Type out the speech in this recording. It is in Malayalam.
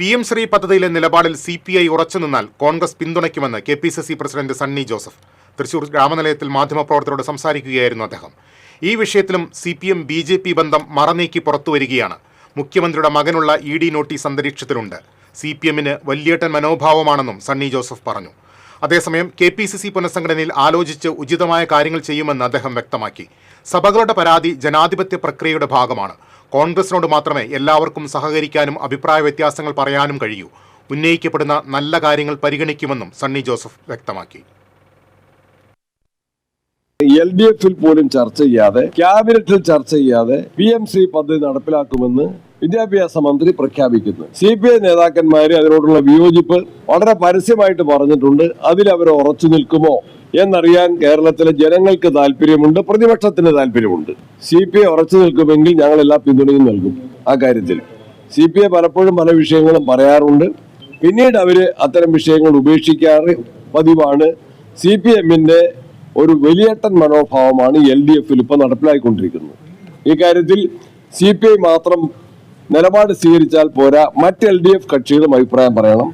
പി എം ശ്രീ പദ്ധതിയിലെ നിലപാടിൽ സി പി ഐ ഉറച്ചുനിന്നാൽ Congress പിന്തുണയ്ക്കുമെന്ന് K P C C president Sunny Joseph Thrissur ഗ്രാമനിലയത്തിൽ മാധ്യമപ്രവർത്തകരോട് സംസാരിക്കുകയായിരുന്നു അദ്ദേഹം. ഈ വിഷയത്തിലും C P M B J P ബന്ധം മറനീക്കി പുറത്തുവരികയാണ്. മുഖ്യമന്ത്രിയുടെ മകനുള്ള ഇ ഡി നോട്ടീസ് അന്തരീക്ഷത്തിലുണ്ട്. സി പി എമ്മിന് വല്യേട്ടൻ മനോഭാവമാണെന്നും സണ്ണി ജോസഫ് പറഞ്ഞു. അതേസമയം കെ പി സി സി പുനഃസംഘടനയിൽ ആലോചിച്ച് ഉചിതമായ കാര്യങ്ങൾ ചെയ്യുമെന്ന് അദ്ദേഹം വ്യക്തമാക്കി. സഭകളുടെ പരാതി ജനാധിപത്യ പ്രക്രിയയുടെ ഭാഗമാണ്. കോൺഗ്രസിനോട് മാത്രമേ എല്ലാവർക്കും സഹകരിക്കാനും അഭിപ്രായ വ്യത്യാസങ്ങൾ പറയാനും കഴിയൂ. ഉന്നയിക്കപ്പെടുന്ന നല്ല കാര്യങ്ങൾ പരിഗണിക്കുമെന്നും സണ്ണി ജോസഫ് വ്യക്തമാക്കി. എൽ ഡി എഫിൽ പോലും ചർച്ച ചെയ്യാതെ ക്യാബിനറ്റിൽ ചർച്ച ചെയ്യാതെ പി എം സി പദ്ധതി നടപ്പിലാക്കുമെന്ന് വിദ്യാഭ്യാസ മന്ത്രി പ്രഖ്യാപിക്കുന്നു. സി പി ഐ നേതാക്കന്മാർ അതിനോടുള്ള വിയോജിപ്പ് വളരെ പരസ്യമായിട്ട് പറഞ്ഞിട്ടുണ്ട്. അതിൽ അവർ ഉറച്ചു നിൽക്കുമോ എന്നറിയാൻ കേരളത്തിലെ ജനങ്ങൾക്ക് താല്പര്യമുണ്ട് പ്രതിപക്ഷത്തിന് താല്പര്യമുണ്ട്. സി പി ഐ ഉറച്ചു നിൽക്കുമെങ്കിൽ ഞങ്ങൾ എല്ലാ പിന്തുണയും നൽകും. ആ കാര്യത്തിൽ സി പി ഐ പലപ്പോഴും പല വിഷയങ്ങളും പറയാറുണ്ട്. പിന്നീട് അവർ അത്തരം വിഷയങ്ങൾ ഉപേക്ഷിക്കാറ് പതിവാണ്. സി പി എമ്മിന്റെ ഒരു വലിയേട്ടൻ മനോഭാവമാണ് എൽ ഡി എഫിൽ ഇപ്പൊ നടപ്പിലായിക്കൊണ്ടിരിക്കുന്നത്. ഇക്കാര്യത്തിൽ സി പി ഐ മാത്രം നിലപാട് സ്വീകരിച്ചാൽ പോരാ. മറ്റ് എൽ ഡി എഫ് കക്ഷികളും അഭിപ്രായം പറയണം.